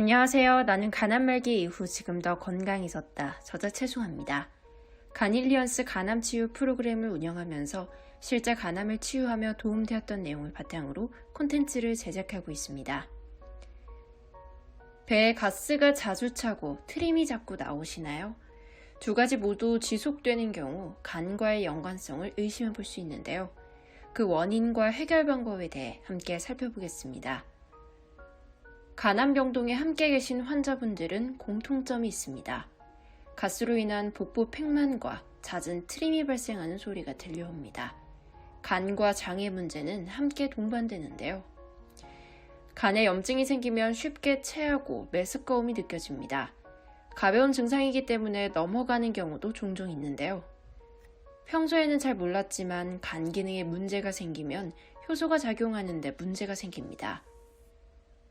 안녕하세요. 나는 간암 말기 이후 지금 더 건강해졌다. 저자 최송합니다. 간일리언스 간암 치유 프로그램을 운영하면서 실제 간암을 치유하며 도움되었던 내용을 바탕으로 콘텐츠를 제작하고 있습니다. 배에 가스가 자주 차고 트림이 자꾸 나오시나요? 두 가지 모두 지속되는 경우 간과의 연관성을 의심해 볼 수 있는데요. 그 원인과 해결 방법에 대해 함께 살펴보겠습니다. 간암병동에 함께 계신 환자분들은 공통점이 있습니다. 가스로 인한 복부 팽만과 잦은 트림이 발생하는 소리가 들려옵니다. 간과 장의 문제는 함께 동반되는데요. 간에 염증이 생기면 쉽게 체하고 메스꺼움이 느껴집니다. 가벼운 증상이기 때문에 넘어가는 경우도 종종 있는데요. 평소에는 잘 몰랐지만 간 기능에 문제가 생기면 효소가 작용하는데 문제가 생깁니다.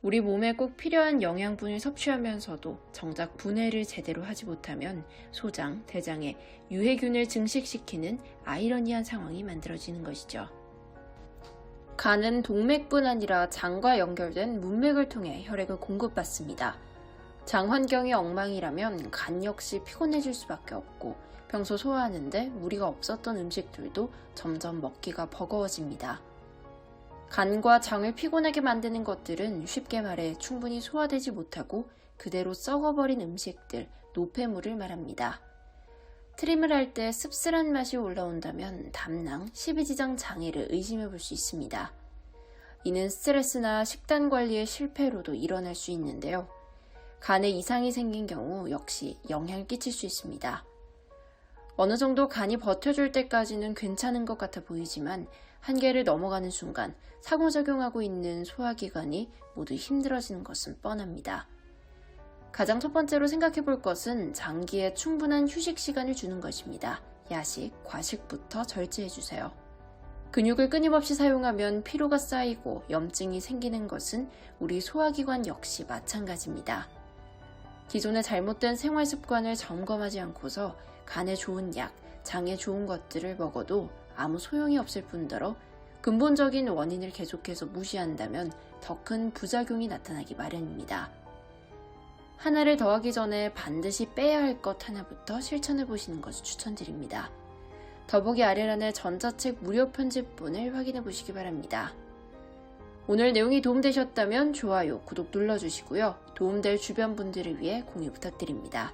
우리 몸에 꼭 필요한 영양분을 섭취하면서도 정작 분해를 제대로 하지 못하면 소장, 대장에 유해균을 증식시키는 아이러니한 상황이 만들어지는 것이죠. 간은 동맥뿐 아니라 장과 연결된 문맥을 통해 혈액을 공급받습니다. 장 환경이 엉망이라면 간 역시 피곤해질 수밖에 없고 평소 소화하는데 무리가 없었던 음식들도 점점 먹기가 버거워집니다. 간과 장을 피곤하게 만드는 것들은 쉽게 말해 충분히 소화되지 못하고 그대로 썩어버린 음식들, 노폐물을 말합니다. 트림을 할 때 씁쓸한 맛이 올라온다면 담낭, 십이지장 장애를 의심해 볼 수 있습니다. 이는 스트레스나 식단 관리의 실패로도 일어날 수 있는데요. 간에 이상이 생긴 경우 역시 영향을 끼칠 수 있습니다. 어느 정도 간이 버텨줄 때까지는 괜찮은 것 같아 보이지만 한계를 넘어가는 순간 상호작용하고 있는 소화기관이 모두 힘들어지는 것은 뻔합니다. 가장 첫 번째로 생각해 볼 것은 장기에 충분한 휴식 시간을 주는 것입니다. 야식, 과식부터 절제해 주세요. 근육을 끊임없이 사용하면 피로가 쌓이고 염증이 생기는 것은 우리 소화기관 역시 마찬가지입니다. 기존의 잘못된 생활 습관을 점검하지 않고서 간에 좋은 약, 장에 좋은 것들을 먹어도 아무 소용이 없을 뿐더러 근본적인 원인을 계속해서 무시한다면 더 큰 부작용이 나타나기 마련입니다. 하나를 더하기 전에 반드시 빼야 할 것 하나부터 실천해 보시는 것을 추천드립니다. 더보기 아래란의 전자책 무료 편집본을 확인해 보시기 바랍니다. 오늘 내용이 도움되셨다면 좋아요, 구독 눌러주시고요. 도움될 주변 분들을 위해 공유 부탁드립니다.